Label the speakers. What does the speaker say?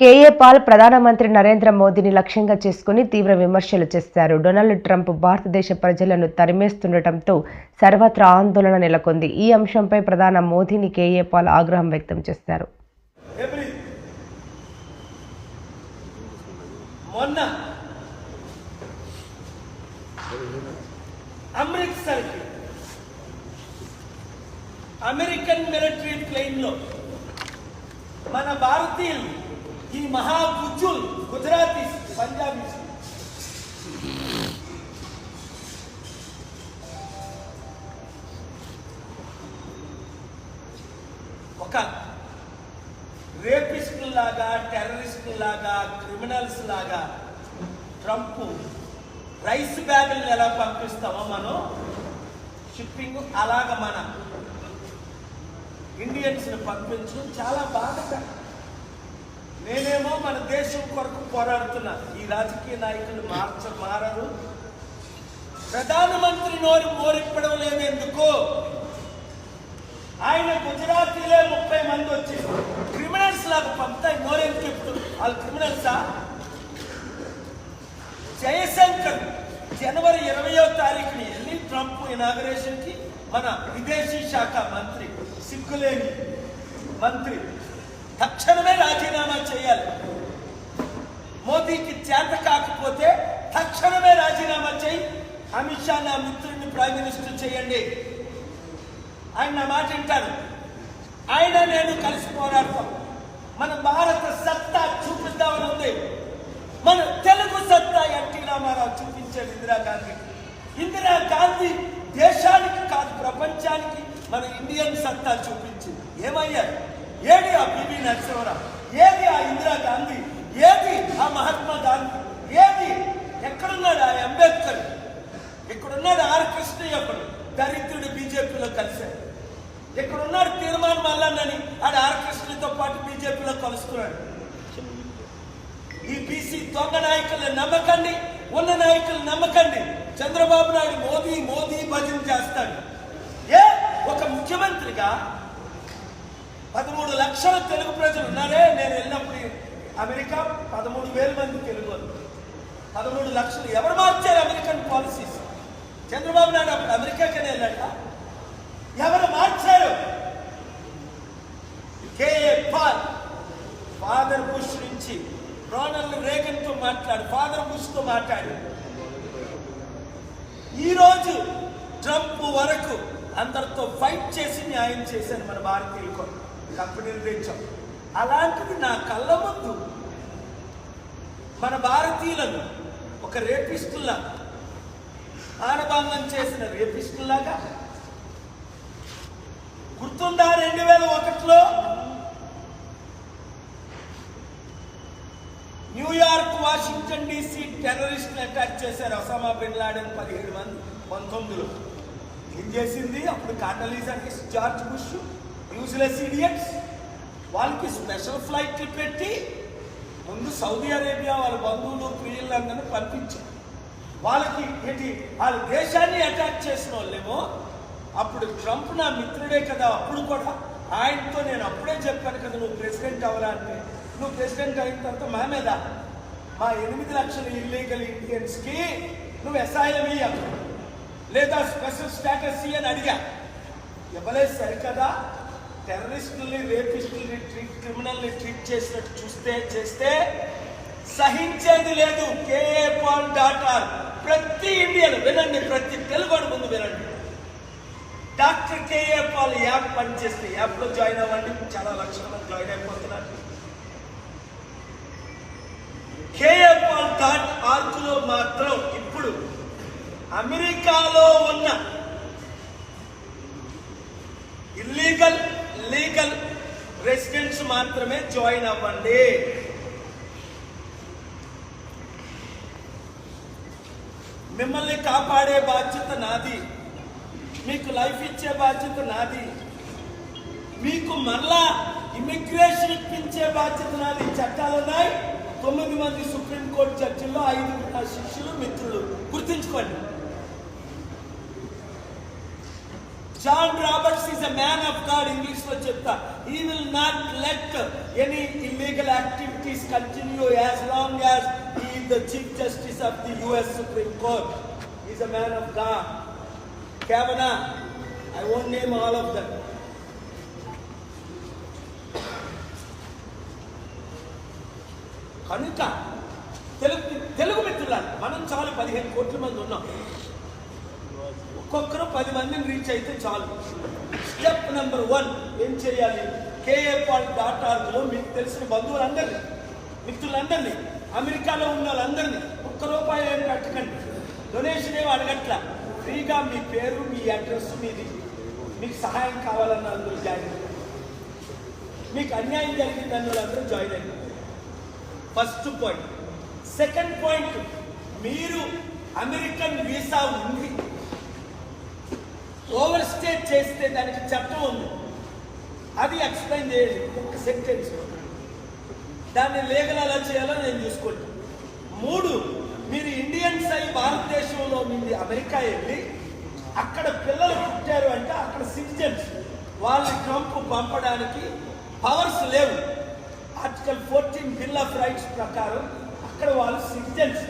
Speaker 1: KA Paul ప్రధానమంత్రి నరేంద్ర మోదీని లక్ష్యంగా చేసుకుని తీవ్ర విమర్శలు చేశారు. డొనాల్డ్ ట్రంప్ భారతదేశ ప్రజలను తరిమేస్తుండటంతో సర్వత్రా ఆందోళన నెలకొంది. ఈ అంశంపై ప్రధాన మోదీని కేఏ పాల్ ఆగ్రహం వ్యక్తం చేశారు.
Speaker 2: మొన్న అమృత్సర్కి అమెరికన్ మిలిటరీ ప్లేన్లో మన భారతీయులు ఈ మహా గుజరాతీస్ పంజాబీస్ ఒక రేపిస్టుల లాగా టెర్రరిస్టుల లాగా క్రిమినల్స్ లాగా ట్రంప్ రైస్ బ్యాగులను ఎలా పంపిస్తామో మనం షిప్పింగ్ అలాగ మన ఇండియన్స్ని పంపించడం చాలా బాధ. నేనేమో కొరకు పోరాడుతున్నారు ఈ రాజకీయ నాయకులు మార్చ మారరు. ప్రధానమంత్రి నోరు మోరిప్పడం లేదు ఎందుకు ఆయన గుజరాతీలే ముప్పై మంది వచ్చి క్రిమినల్స్ లాగా పంపుతాయి. నోరెందుకు ఇప్పుడు? వాళ్ళు క్రిమినల్సా జయశంకర్ జనవరి ఇరవయో తారీఖుని వెళ్ళి ట్రంప్ ఇనాగరేషన్కి మన విదేశీ శాఖ మంత్రి సిగ్గులేని మంత్రి తక్షణమే రాజీనామా చేయాలి. మోదీకి చేత కాకపోతే తక్షణమే రాజీనామా చేయి. అమిత్ షా నా మిత్రుడిని ప్రైమ్ మినిస్టర్ చేయండి. ఆయన నా మాట వింటారు. ఆయన నేను కలిసి పోరాడతాం. మన భారత సత్తా చూపిద్దామని ఉంది. మన తెలుగు సత్తా ఎన్టీ రామారావు చూపించాడు ఇందిరాగాంధీ ఇందిరాగాంధీ దేశానికి కాదు ప్రపంచానికి మన ఇండియన్ సత్తా చూపించింది. ఏమయ్యారు ఏది ఆ పివి నరసింహరావు? ఏది ఆ ఇందిరాగాంధీ ఏది ఆ మహాత్మా గాంధీ? ఏది? ఎక్కడున్నాడు ఆ అంబేద్కర్? ఇక్కడున్నాడు ఆర్ కృష్ణయ్యప్పుడు దరిద్రుడు బీజేపీలో కలిశాడు. ఇక్కడున్నాడు తీర్మాన్ మల్లన్నని ఆడు ఆర్ కృష్ణతో పాటు బీజేపీలో కలుస్తున్నాడు. ఈ బీసీ దొంగ నాయకుల నమ్మకండి ఉన్న నాయకులు నమ్మకండి చంద్రబాబు నాయుడు మోదీ మోదీ భజన చేస్తాడు. ఏ? ఒక ముఖ్యమంత్రిగా పదమూడు లక్షల తెలుగు ప్రజలు ఉన్నారే? నేను వెళ్ళినప్పుడు అమెరికా పదమూడు వేల మంది తెలుగు పదమూడు లక్షలు ఎవరు మార్చారు అమెరికన్ పాలసీస్ చంద్రబాబు నాయుడు అప్పుడు అమెరికాకనే వెళ్ళాట ఎవరు మార్చారు? KA Paul. ఫాదర్ బుష్ నుంచి రోనల్డ్ రేగన్తో మాట్లాడు ఫాదర్ బుష్తో మాట్లాడు. ఈరోజు ట్రంప్ వరకు అందరితో ఫైట్ చేసి న్యాయం చేశాను మన భారతీయులు కొరకు కంపెనీలు తెచ్చాం. అలాంటిది నా కళ్ళ ముందు మన భారతీయులను ఒక రేపిస్టులా ఆనభంగం చేసిన రేపిస్టులాగా గుర్తుందా రెండు వేల ఒకటిలో New York Washington DC terrorists attack చేశారు ఒసామా బిన్ లాడెన్ పదిహేడు మంది పంతొమ్మిదిలో. ఏం చేసింది? అప్పుడు కాటలీస్ అంటే జార్జ్ బుష్ యూజ్లెస్ ఇడియట్స్. వాళ్ళకి స్పెషల్ ఫ్లైట్లు పెట్టి ముందు సౌదీ అరేబియా వాళ్ళ బంధువులు ప్రియులందరినీ పంపించారు. వాళ్ళకి ఏంటి వాళ్ళ దేశాన్ని అటాక్ చేసిన వాళ్ళేమో అప్పుడు ట్రంప్ నా మిత్రుడే కదా అప్పుడు కూడా ఆయనతో నేను అప్పుడే చెప్పాను కదా నువ్వు ప్రెసిడెంట్ అవరా అంటే? నువ్వు ప్రెసిడెంట్ అయిన తర్వాత మా మీద మా ఎనిమిది లక్షల ఇల్లీగల్ ఇండియన్స్కి నువ్వు ఎస్ఐలం ఇయ్యాలి లేదా స్పెషల్ స్టేటస్ అని అడిగా. ఇవ్వలేదు సరికదా? టెర్రరిస్టుల్ని రేపిస్టుల్ని ట్రీట్ క్రిమినల్ని ట్రీట్ చేసినట్టు చూస్తే చేస్తే సహించేది లేదు. కేఏ పాన్ డాట్ ఆర్. ప్రతి ఇండియన్ వినండి ప్రతి తెలుగు ముందు వినండి. డాక్టర్ కేఏ పాల్ యాప్ పనిచేస్తే యాప్లో జాయిన్ అవ్వండి. చాలా లక్షల మంది జాయిన్ అయిపోతున్నారు. కేఏ పాల్ డాట్ ఆర్కులో మాత్రం ఇప్పుడు అమెరికాలో ఉన్న ఇల్లీగల్ లీగల్ రెసిడెంట్స్ మాత్రమే జాయిన్ అవ్వండి. మిమ్మల్ని కాపాడే బాధ్యత నాది. మీకు లైఫ్ ఇచ్చే బాధ్యత నాది. మీకు మరలా ఇమిగ్రేషన్ ఇప్పించే బాధ్యత నాది. చట్టాలు ఉన్నాయి. తొమ్మిది మంది సుప్రీంకోర్టు జడ్జిల్లో ఐదుగురు శిష్యులు మిత్రులు. గుర్తుంచుకోండి. John Roberts is a man of God English లో చెప్తా I will not let any illegal activity activities continue as long as he is the Chief Justice of the US Supreme Court. He is a man of God. Kavanaugh, I won't name all of them. కనుక తెలుగు తెలుగు మిత్రులారు మనం చాలు పదిహేను కోట్ల మంది ఉన్నాం ఒక్కొక్కరు పది మందిని రీచ్ అయితే చాలు. స్టెప్ నెంబర్ వన్ ఏం చేయాలి? కేఏ పాల్ డాట్ ఆర్గ్లో మీకు తెలిసిన బంధువులందరినీ మిత్రులందరినీ అమెరికాలో ఉన్న వాళ్ళందరినీ ఒక్క రూపాయి ఏం కట్టకండి. డొనేషన్ ఏమి అడగట్ల. ఫ్రీగా మీ పేరు మీ అడ్రస్ మీది. మీకు సహాయం కావాలన్న అందరూ జాయిన్ మీకు అన్యాయం జరిగింది వాళ్ళందరూ జాయిన్ అయ్యారు ఫస్ట్ పాయింట్ సెకండ్ పాయింట్ మీరు అమెరికన్ వీసా ఉంది. ఓవర్ స్టేట్ చేస్తే దానికి చట్టం ఉంది. అది ఎక్స్ప్లెయిన్ చేయండి ఒక సెంటెన్స్ దాన్ని లీగల్ ఎలా చేయాలో నేను చూసుకుంటాను మూడు మీరు ఇండియన్స్ అయి భారతదేశంలో మీది అమెరికా వెళ్ళి అక్కడ పిల్లలు పుట్టారు అంటే అక్కడ సిటిజన్స్ వాళ్ళని ట్రంప్ పంపడానికి పవర్స్ లేవు. Article fourteen bill of rights ప్రకారం అక్కడ వాళ్ళు సిటిజన్స్